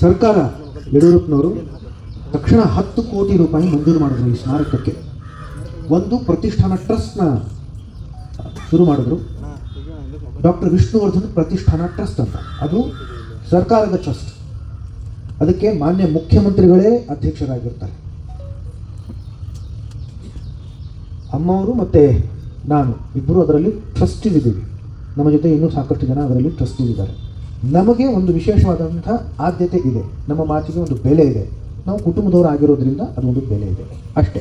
ಸರ್ಕಾರ ಯಡಿಯೂರಪ್ಪನವರು ತಕ್ಷಣ ಹತ್ತು ಕೋಟಿ ರೂಪಾಯಿ ಮಂಜೂರು ಮಾಡಿದ್ರು ಈ ಸ್ಮಾರಕಕ್ಕೆ. ಒಂದು ಪ್ರತಿಷ್ಠಾನ ಟ್ರಸ್ಟ್ನ ಶುರು ಮಾಡಿದ್ರು. ಡಾಕ್ಟರ್ ವಿಷ್ಣುವರ್ಧನ್ ಪ್ರತಿಷ್ಠಾನ ಟ್ರಸ್ಟ್ ಅಂತ. ಅದು ಸರ್ಕಾರದ ಟ್ರಸ್ಟ್. ಅದಕ್ಕೆ ಮಾನ್ಯ ಮುಖ್ಯಮಂತ್ರಿಗಳೇ ಅಧ್ಯಕ್ಷರಾಗಿರ್ತಾರೆ. ಅಮ್ಮವರು ಮತ್ತು ನಾನು ಇಬ್ಬರು ಅದರಲ್ಲಿ ಟ್ರಸ್ಟಿದ್ದೀವಿ ನಮ್ಮ ಜೊತೆ ಇನ್ನೂ ಸಾಕಷ್ಟು ಜನ ಅದರಲ್ಲಿ ಟ್ರಸ್ಟಿದ್ದಾರೆ ನಮಗೆ ಒಂದು ವಿಶೇಷವಾದಂಥ ಆದ್ಯತೆ ಇದೆ. ನಮ್ಮ ಮಾತಿಗೆ ಒಂದು ಬೆಲೆ ಇದೆ. ನಾವು ಕುಟುಂಬದವರು ಆಗಿರೋದ್ರಿಂದ ಅದೊಂದು ಬೆಲೆ ಇದೆ. ಅಷ್ಟೇ.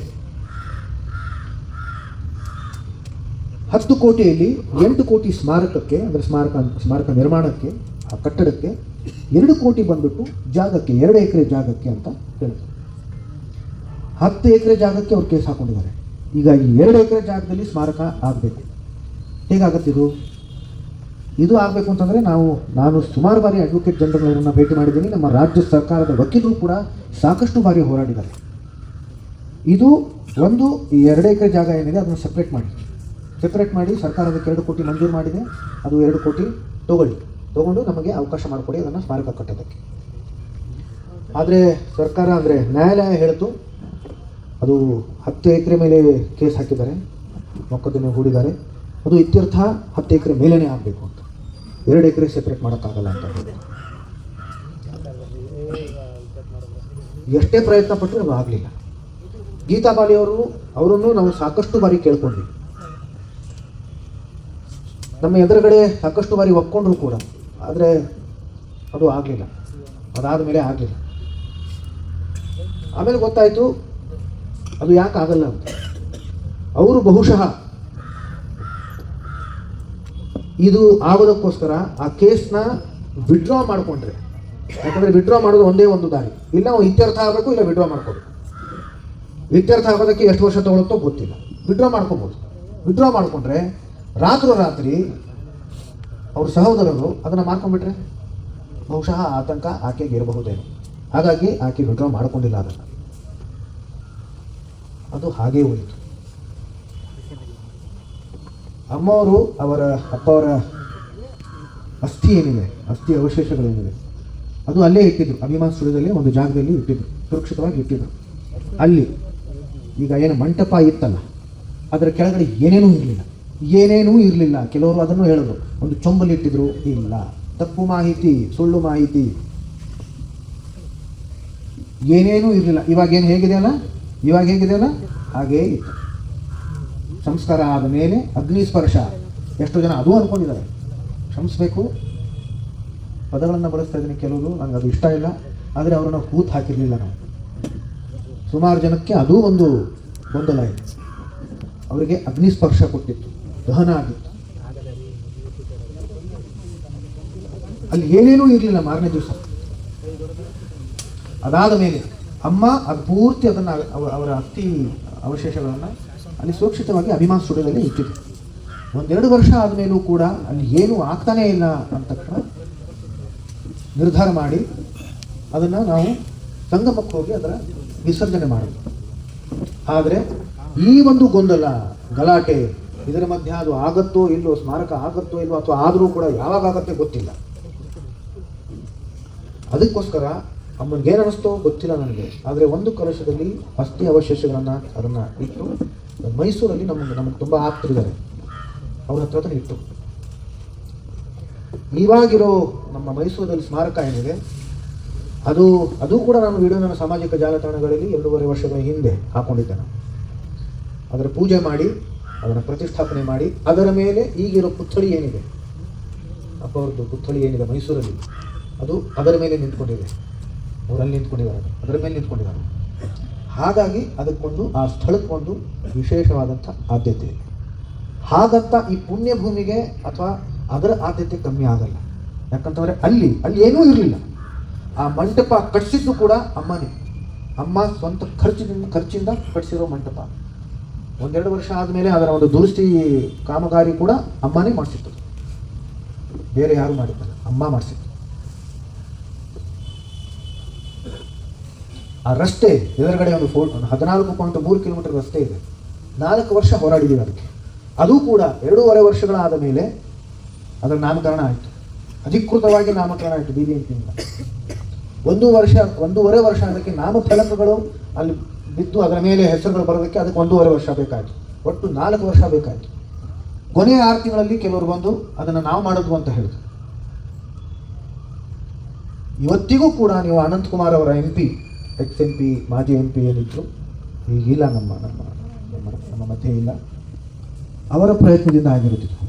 ಹತ್ತು ಕೋಟಿಯಲ್ಲಿ ಎಂಟು ಕೋಟಿ ಸ್ಮಾರಕಕ್ಕೆ, ಅಂದರೆ ಸ್ಮಾರಕ ಸ್ಮಾರಕ ನಿರ್ಮಾಣಕ್ಕೆ, ಆ ಕಟ್ಟಡಕ್ಕೆ ಎರಡು ಕೋಟಿ ಬಂದ್ಬಿಟ್ಟು ಜಾಗಕ್ಕೆ, ಎರಡು ಎಕರೆ ಜಾಗಕ್ಕೆ ಅಂತ ಹೇಳಿದ್ರು ಹತ್ತು ಎಕರೆ ಜಾಗಕ್ಕೆ ಅವ್ರು ಕೇಸ್ ಹಾಕೊಂಡಿದ್ದಾರೆ. ಈಗ ಈ ಎರಡು ಎಕರೆ ಜಾಗದಲ್ಲಿ ಸ್ಮಾರಕ ಆಗಬೇಕು. ಹೇಗಾಗತ್ತಿದು ಇದು ಆಗಬೇಕು ಅಂತಂದರೆ ನಾವು, ನಾನು ಸುಮಾರು ಬಾರಿ ಅಡ್ವೊಕೇಟ್ ಜನರಲ್ನ ಭೇಟಿ ಮಾಡಿದ್ದೀನಿ. ನಮ್ಮ ರಾಜ್ಯ ಸರ್ಕಾರದ ವಕೀಲರು ಕೂಡ ಸಾಕಷ್ಟು ಬಾರಿ ಹೋರಾಡಿದ್ದಾರೆ. ಇದು ಒಂದು ಎರಡು ಎಕರೆ ಜಾಗ ಏನಿದೆ, ಅದನ್ನು ಸಪ್ರೇಟ್ ಮಾಡಿ. ಸಪ್ರೇಟ್ ಮಾಡಿ ಸರ್ಕಾರ ಅದಕ್ಕೆ ಎರಡು ಕೋಟಿ ಮಂಜೂರು ಮಾಡಿದೆ. ಅದು ಎರಡು ಕೋಟಿ ತಗೊಳ್ಳಿ. ತಗೊಂಡು ನಮಗೆ ಅವಕಾಶ ಮಾಡಿಕೊಡಿ ಅದನ್ನು ಸ್ಮಾರಕ ಕಟ್ಟೋದಕ್ಕೆ. ಆದರೆ ಸರ್ಕಾರ ಅಂದರೆ ನ್ಯಾಯಾಲಯ ಹೇಳಿತು, ಅದು ಹತ್ತು ಎಕರೆ ಮೇಲೆ ಕೇಸ್ ಹಾಕಿದ್ದಾರೆ. ಮೊಕದ್ದಮೆ ಹೂಡಿದ್ದಾರೆ. ಅದು ಇತ್ಯರ್ಥ ಹತ್ತು ಎಕರೆ ಮೇಲೇ ಆಗಬೇಕು ಅಂತ. ಎರಡು ಎಕರೆ ಸೆಪ್ರೇಟ್ ಮಾಡೋಕ್ಕಾಗಲ್ಲ ಅಂತ ಹೇಳಿದ್ರು ಎಷ್ಟೇ ಪ್ರಯತ್ನ ಪಟ್ಟರು ಅದು ಆಗಲಿಲ್ಲ. ಗೀತಾ ಬಾಲಿಯವರು ಅವರನ್ನು ನಾವು ಸಾಕಷ್ಟು ಬಾರಿ ಕೇಳ್ಕೊಂಡ್ವಿ. ನಮ್ಮ ಎದುರುಗಡೆ ಸಾಕಷ್ಟು ಬಾರಿ ಒಪ್ಕೊಂಡ್ರು ಕೂಡ. ಆದರೆ ಅದು ಆಗಲಿಲ್ಲ. ಅದಾದ ಮೇಲೆ ಆಗಲಿಲ್ಲ. ಆಮೇಲೆ ಗೊತ್ತಾಯಿತು, ಅದು ಯಾಕೆ ಆಗಲ್ಲ ಅವರು ಬಹುಶಃ ಇದು ಆಗೋದಕ್ಕೋಸ್ಕರ ಆ ಕೇಸ್ನ ವಿಡ್ರಾ ಮಾಡಿಕೊಂಡ್ರೆ. ಯಾಕಂದರೆ ವಿಡ್ರಾ ಮಾಡೋದು ಒಂದೇ ಒಂದು ದಾರಿ. ಇಲ್ಲ ನಾವು ಇತ್ಯರ್ಥ ಆಗಬೇಕು, ಇಲ್ಲ ವಿಡ್ರಾ ಮಾಡ್ಕೋಬೇಕು ಇತ್ಯರ್ಥ ಆಗೋದಕ್ಕೆ ಎಷ್ಟು ವರ್ಷ ತಗೊಳುತ್ತೋ ಗೊತ್ತಿಲ್ಲ. ವಿಡ್ರಾ ಮಾಡ್ಕೋಬೋದು. ವಿಡ್ರಾ ಮಾಡಿಕೊಂಡ್ರೆ ರಾತ್ರಿ ಅವ್ರ ಸಹೋದರರು ಅದನ್ನು ಮಾಡ್ಕೊಂಡ್ಬಿಟ್ರೆ? ಬಹುಶಃ ಆತಂಕ ಆಕೆಗೆ ಇರಬಹುದೇನು ಹಾಗಾಗಿ ಆಕೆ ವಿಡ್ರಾ ಮಾಡಿಕೊಂಡಿಲ್ಲ ಅದನ್ನು. ಅದು ಹಾಗೇ ಉಳಿತು ಅಮ್ಮವರು ಅವರ ಅಪ್ಪ ಅವರ ಅಸ್ಥಿ ಏನಿದೆ? ಅಸ್ಥಿ ಅವಶೇಷಗಳೇನಿದೆ? ಅದು ಅಲ್ಲೇ ಇಟ್ಟಿದ್ರು. ಅಭಿಮಾನ್ ಸ್ಟುಡಿಯೋದಲ್ಲಿ ಒಂದು ಜಾಗದಲ್ಲಿ ಇಟ್ಟಿದ್ರು. ಸುರಕ್ಷಿತವಾಗಿ ಇಟ್ಟಿದ್ರು. ಅಲ್ಲಿ ಈಗ ಏನು ಮಂಟಪ ಇತ್ತಲ್ಲ, ಅದರ ಕೆಳಗಡೆ ಏನೇನೂ ಇರಲಿಲ್ಲ. ಏನೇನೂ ಇರಲಿಲ್ಲ. ಕೆಲವರು ಅದನ್ನು ಹೇಳಿದ್ರು ಒಂದು ಚೊಂಬಲಿಟ್ಟಿದ್ರು ಇಲ್ಲ. ತಪ್ಪು ಮಾಹಿತಿ, ಸುಳ್ಳು ಮಾಹಿತಿ. ಏನೇನೂ ಇರಲಿಲ್ಲ. ಇವಾಗ ಏನು ಹೇಗಿದೆಯಲ್ಲ ಇವಾಗ ಹೇಗಿದೆಯಲ್ಲ ಹಾಗೇ ಇತ್ತು. ಸಂಸ್ಕಾರ ಆದ ಮೇಲೆ ಅಗ್ನಿ ಸ್ಪರ್ಶ. ಎಷ್ಟು ಜನ ಅದು ಅಂದ್ಕೊಂಡಿದ್ದಾರೆ ಕ್ಷಮಿಸ್ಬೇಕು. ಪದಗಳನ್ನು ಬಳಸ್ತಾ ಇದ್ದೀನಿ ಕೆಲವರು ನನಗೆ ಅದು ಇಷ್ಟ ಇಲ್ಲ. ಆದರೆ ಅವರನ್ನು ಕೂತ್ ಹಾಕಿರಲಿಲ್ಲ ನಾವು. ಸುಮಾರು ಜನಕ್ಕೆ ಅದೂ ಒಂದು ಗೊಂದಲ ಇದೆ. ಅವರಿಗೆ ಅಗ್ನಿ ಸ್ಪರ್ಶ ಕೊಟ್ಟಿತ್ತು. ದಹನ ಆಗಿತ್ತು. ಅಲ್ಲಿ ಏನೇನೂ ಇರಲಿಲ್ಲ ಮಾರನೇ ದಿವಸ. ಅದಾದ ಮೇಲೆ ಅಮ್ಮ ಅದು ಪೂರ್ತಿ ಅದನ್ನು ಅವರ ಅಸ್ಥಿ ಅವಶೇಷಗಳನ್ನು ಅಲ್ಲಿ ಸುರಕ್ಷಿತವಾಗಿ ಅಭಿಮಾನ್ ಸ್ಟುಡಿಯೋದಲ್ಲಿ ಇಟ್ಟಿದೆ. ಒಂದೆರಡು ವರ್ಷ ಆದಮೇಲೂ ಕೂಡ ಅಲ್ಲಿ ಏನೂ ಆಗ್ತಾನೇ ಇಲ್ಲ ತಕ್ಷಣ ನಿರ್ಧಾರ ಮಾಡಿ ಅದನ್ನು ನಾವು ಸಂಗಮಕ್ಕೆ ಹೋಗಿ ಅದರ ವಿಸರ್ಜನೆ ಮಾಡಿದ್ವಿ. ಆದರೆ ಈ ಒಂದು ಗೊಂದಲ, ಗಲಾಟೆ, ಇದರ ಮಧ್ಯೆ ಅದು ಆಗತ್ತೋ ಇಲ್ಲೋ ಸ್ಮಾರಕ ಆಗತ್ತೋ ಇಲ್ಲೋ ಅಥವಾ ಆದರೂ ಕೂಡ ಯಾವಾಗ ಆಗತ್ತೆ ಗೊತ್ತಿಲ್ಲ. ಅದಕ್ಕೋಸ್ಕರ ಅಮ್ಮನಿಗೆ ಏನು ಅನ್ನಿಸ್ತೋ ಗೊತ್ತಿಲ್ಲ ನನಗೆ. ಆದರೆ ಒಂದು ಕಲಶದಲ್ಲಿ ಅಸ್ಥಿ ಅವಶೇಷಗಳನ್ನು ಅದನ್ನು ಇಟ್ಟು ಮೈಸೂರಲ್ಲಿ ನಮಗೆ ನಮಗೆ ತುಂಬ ಆಗ್ತಿದ್ದಾರೆ ಅವ್ರ ಹತ್ರ ಇಟ್ಟು ಇವಾಗಿರೋ ನಮ್ಮ ಮೈಸೂರಲ್ಲಿ ಸ್ಮಾರಕ ಏನಿದೆ, ಅದು ಅದು ಕೂಡ ನಾನು ವಿಡಿಯೋ ನನ್ನ ಸಾಮಾಜಿಕ ಜಾಲತಾಣಗಳಲ್ಲಿ ಎರಡೂವರೆ ವರ್ಷಗಳ ಹಿಂದೆ ಹಾಕೊಂಡಿದ್ದೆ ಅದರ ಪೂಜೆ ಮಾಡಿ ಅದನ್ನು ಪ್ರತಿಷ್ಠಾಪನೆ ಮಾಡಿ, ಅದರ ಮೇಲೆ ಈಗಿರೋ ಪುತ್ಥಳಿ ಏನಿದೆ ಅಪ್ಪ ಅವ್ರದ್ದು ಪುತ್ಥಳಿ ಏನಿದೆ ಮೈಸೂರಲ್ಲಿ, ಅದು ಅದರ ಮೇಲೆ ನಿಂತ್ಕೊಂಡಿದೆ. ಅವರಲ್ಲಿ ನಿಂತ್ಕೊಂಡಿದ್ದಾರೆ, ಅದರ ಮೇಲೆ ನಿಂತ್ಕೊಂಡಿದ್ದಾರೆ. ಹಾಗಾಗಿ ಅದಕ್ಕೊಂದು, ಆ ಸ್ಥಳಕ್ಕೊಂದು ವಿಶೇಷವಾದಂಥ ಆದ್ಯತೆ. ಇದೆ ಹಾಗಂತ ಈ ಪುಣ್ಯ ಭೂಮಿಗೆ ಅಥವಾ ಅದರ ಆದ್ಯತೆ ಕಮ್ಮಿ ಆಗಲ್ಲ. ಯಾಕಂತಂದರೆ ಅಲ್ಲಿ ಅಲ್ಲಿ ಏನೂ ಇರಲಿಲ್ಲ. ಆ ಮಂಟಪ ಕಟ್ಟಿಸಿದ್ದು ಕೂಡ ಅಮ್ಮನೇ. ಅಮ್ಮ ಸ್ವಂತ ಖರ್ಚಿನಿಂದ, ಖರ್ಚಿಂದ ಕಟ್ಟಿಸಿರೋ ಮಂಟಪ. ಒಂದೆರಡು ವರ್ಷ ಆದಮೇಲೆ ಅದರ ಒಂದು ದುರಸ್ತಿ ಕಾಮಗಾರಿ ಕೂಡ ಅಮ್ಮನೇ ಮಾಡಿಸಿತ್ತು. ಬೇರೆ ಯಾರು ಮಾಡಿದ್ದಲ್ಲ ಅಮ್ಮ ಮಾಡಿಸಿತ್ತು. ಆ ರಸ್ತೆ ಎದುರುಗಡೆ ಒಂದು ಫೋರ್ ಒಂದು ಹದಿನಾಲ್ಕು ಪಾಯಿಂಟ್ ಮೂರು ಕಿಲೋಮೀಟರ್ ರಸ್ತೆ ಇದೆ. ನಾಲ್ಕು ವರ್ಷ ಹೋರಾಡಿದ್ದೀವಿ ಅದಕ್ಕೆ. ಅದು ಕೂಡ ಎರಡೂವರೆ ವರ್ಷಗಳಾದ ಮೇಲೆ ಅದರ ನಾಮಕರಣ ಆಯಿತು. ಅಧಿಕೃತವಾಗಿ ನಾಮಕರಣ ಆಯಿತು ಬಿ ಬಿ ಎಂ ಪಿಯಿಂದ ಒಂದು ವರ್ಷ, ಒಂದೂವರೆ ವರ್ಷ ಅದಕ್ಕೆ ನಾಮಫಲಕಗಳು ಅಲ್ಲಿ ಬಿದ್ದು ಅದರ ಮೇಲೆ ಹೆಸರುಗಳು ಬರೋದಕ್ಕೆ ಅದಕ್ಕೆ ಒಂದೂವರೆ ವರ್ಷ ಬೇಕಾಯಿತು. ಒಟ್ಟು ನಾಲ್ಕು ವರ್ಷ ಬೇಕಾಯಿತು. ಕೊನೆಯ ಆರು ತಿಂಗಳಲ್ಲಿ ಕೆಲವರು ಬಂದು ಅದನ್ನು ನಾವು ಮಾಡೋದು ಅಂತ ಹೇಳಿದ್ರು. ಇವತ್ತಿಗೂ ಕೂಡ ನೀವು ಅನಂತಕುಮಾರ್ ಅವರ M P ex M P, ಮಾಜಿ ಎಂ ಪಿ ಏನಿದ್ರು, ಈಗಿಲ್ಲ ನಮ್ಮ ನಮ್ಮ ನಮ್ಮ ನಮ್ಮ ಮಧ್ಯೆ ಇಲ್ಲ. ಅವರ ಪ್ರಯತ್ನದಿಂದ ಆಗಿರುತ್ತಿತ್ತು.